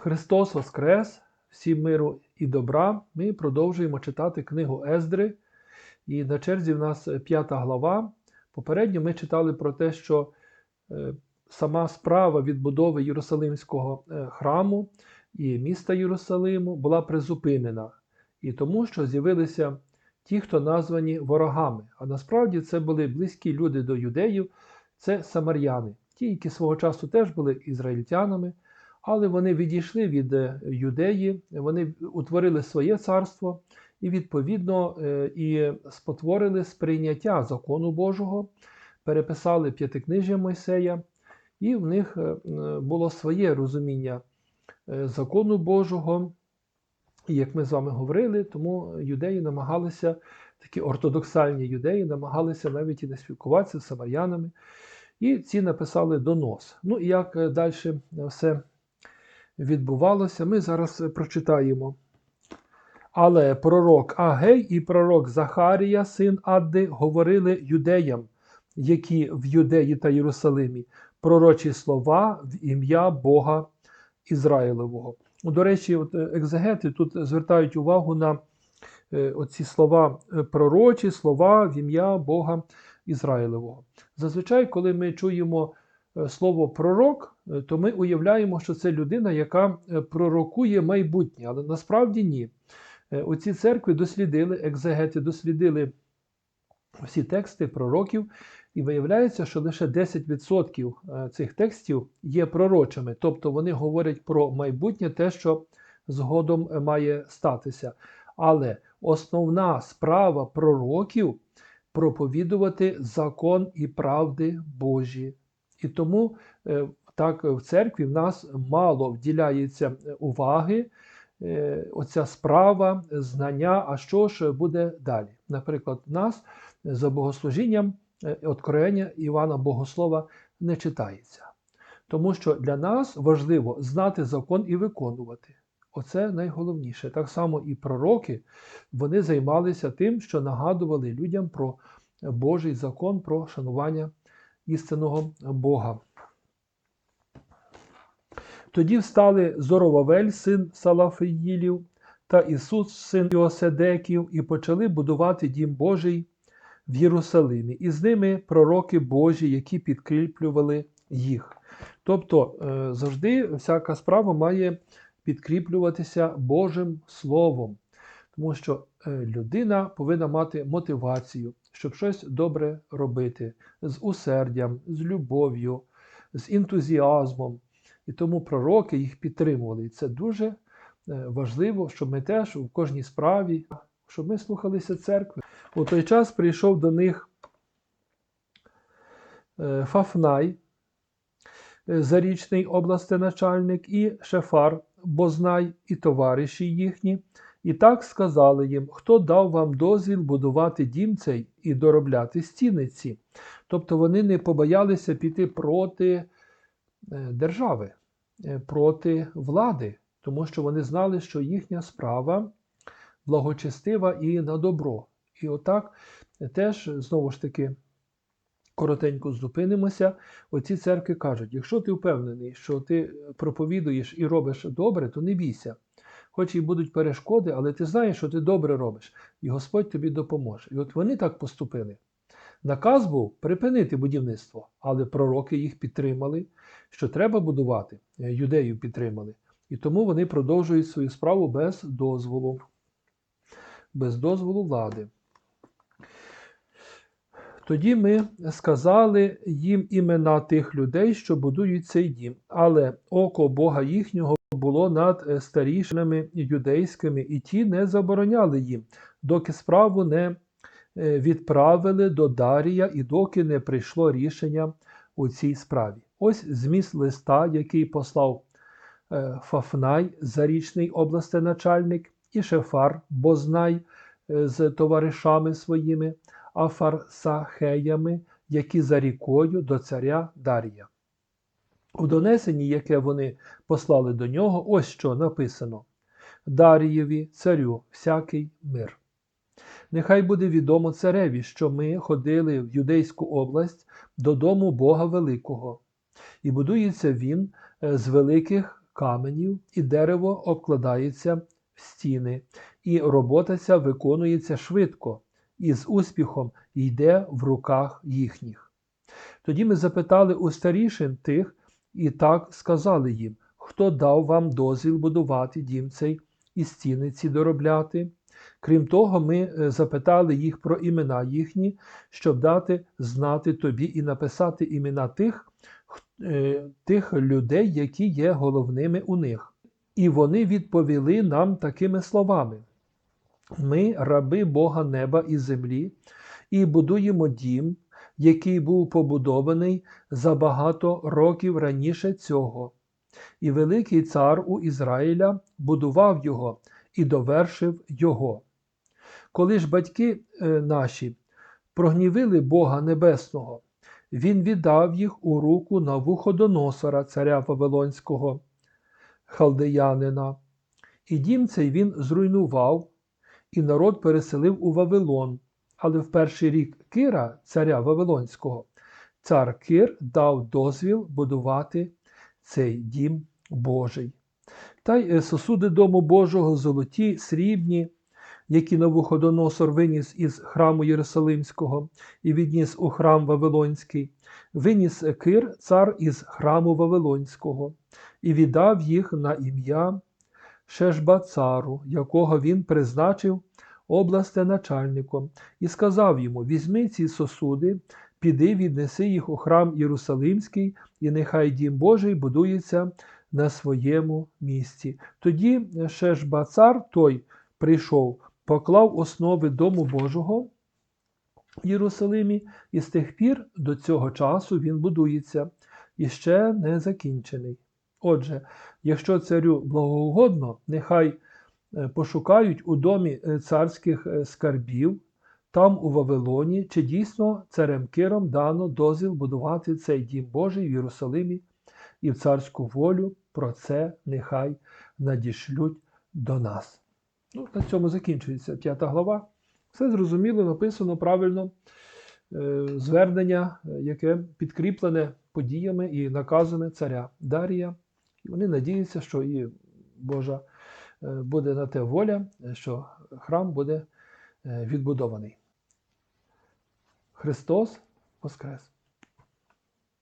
Христос Воскрес, всім миру і добра. Ми продовжуємо читати книгу Ездри. І на черзі в нас п'ята глава. Попередньо ми читали про те, що е, сама справа відбудови Єрусалимського е, храму і міста Єрусалиму була призупинена. І тому, що з'явилися ті, хто названі ворогами. А насправді це були близькі люди до юдеїв, це самаряни, ті, які свого часу теж були ізраїльтянами. Але вони відійшли від е, юдеї, вони утворили своє царство і, відповідно, е, і спотворили сприйняття закону Божого, переписали п'ятикнижжя Мойсея, і в них е, було своє розуміння закону Божого. І як ми з вами говорили, тому юдеї намагалися, такі ортодоксальні юдеї, намагалися навіть і не спілкуватися з самарянами. І ці написали донос. Ну і як далі все відбувалося, ми зараз прочитаємо. Але пророк Агей і пророк Захарія, син Адди, говорили юдеям, які в Юдеї та Єрусалимі, пророчі слова в ім'я Бога Ізраїлевого. До речі, от екзегети тут звертають увагу на оці слова пророчі, слова в ім'я Бога Ізраїлевого. Зазвичай, коли ми чуємо слово пророк, то ми уявляємо, що це людина, яка пророкує майбутнє, але насправді ні. Оці церкви дослідили, екзегети дослідили всі тексти пророків, і виявляється, що лише 10% цих текстів є пророчими, тобто вони говорять про майбутнє, те, що згодом має статися. Але основна справа пророків проповідувати закон і правди Божі. І тому так в церкві в нас мало вділяється уваги. Оця справа, знання, а що ж буде далі? Наприклад, нас за богослужінням откровення Івана Богослова не читається. Тому що для нас важливо знати закон і виконувати. Оце найголовніше. Так само і пророки вони займалися тим, що нагадували людям про Божий закон, про шанування істинного Бога. Тоді встали Зоровавель, син Салафиїлів, та Ісус, син Йоседеків, і почали будувати дім Божий в Єрусалимі, і з ними пророки Божі, які підкріплювали їх. Тобто завжди всяка справа має підкріплюватися Божим Словом, тому що людина повинна мати мотивацію, щоб щось добре робити з усердям, з любов'ю, з ентузіазмом. І тому пророки їх підтримували. І це дуже важливо, щоб ми теж у кожній справі, щоб ми слухалися церкви. У той час прийшов до них Фафнай, зарічний областеначальник, і Шефар, Бознай, і товариші їхні. І так сказали їм, хто дав вам дозвіл будувати дім цей і доробляти стіниці. Тобто вони не побоялися піти проти держави, проти влади, тому що вони знали, що їхня справа благочестива і на добро. І отак теж, знову ж таки, коротенько зупинимося. Оці церкви кажуть: якщо ти впевнений, що ти проповідуєш і робиш добре, то не бійся. Хоч і будуть перешкоди, але ти знаєш, що ти добре робиш, і Господь тобі допоможе. І от вони так поступили. Наказ був припинити будівництво, але пророки їх підтримали, що треба будувати, юдеїв підтримали. І тому вони продовжують свою справу без дозволу, без дозволу влади. Тоді ми сказали їм імена тих людей, що будують цей дім, але око Бога їхнього було над старішинами юдейськими, і ті не забороняли їм, доки справу не відправили до Дарія і доки не прийшло рішення у цій справі. Ось зміст листа, який послав Фафнай, зарічний областеначальник, і Шефар, Бознай з товаришами своїми, Афарсахеями, які за рікою до царя Дарія. У донесенні, яке вони послали до нього, ось що написано: Дарієві, царю, всякий мир. Нехай буде відомо цареві, що ми ходили в Юдейську область додому Бога Великого, і будується він з великих каменів, і дерево обкладається в стіни, і робота ця виконується швидко, і з успіхом йде в руках їхніх. Тоді ми запитали у старішин тих, і так сказали їм, хто дав вам дозвіл будувати дім цей і стіни ці доробляти. Крім того, ми е, запитали їх про імена їхні, щоб дати знати тобі і написати імена тих, е, тих людей, які є головними у них. І вони відповіли нам такими словами: Ми, раби Бога неба і землі, і будуємо дім, який був побудований за багато років раніше цього. І великий цар у Ізраїля будував його і довершив його. Коли ж батьки е, наші прогнівили Бога Небесного, він віддав їх у руку Навуходоносора, царя Вавилонського, халдеянина. І дім цей він зруйнував, і народ переселив у Вавилон. Але в перший рік Кира, царя Вавилонського, цар Кир дав дозвіл будувати цей дім Божий. Та й е, сосуди дому Божого золоті, срібні, які Навуходоносор виніс із храму Єрусалимського і відніс у храм Вавилонський, виніс Кир, цар із храму Вавилонського, і віддав їх на ім'я Шешбацару, якого він призначив областеначальником, і сказав йому: Візьми ці сосуди, піди, віднеси їх у храм Єрусалимський, і нехай дім Божий будується на своєму місці. Тоді Шешбацар той прийшов, поклав основи дому Божого в Єрусалимі, і з тих пір до цього часу він будується і ще не закінчений. Отже, якщо царю благоугодно, нехай пошукають у домі е, царських е, скарбів, там у Вавилоні, чи дійсно царем Киром дано дозвіл будувати цей дім Божий в Єрусалимі і в царську волю, про це нехай надішлють до нас. Ну, на цьому закінчується п'ята глава. Все зрозуміло, написано правильно е, звернення, е, яке підкріплене подіями і наказами царя Дарія. І вони надіються, що і Божа е, буде на те воля, е, що храм буде е, відбудований. Христос Воскрес!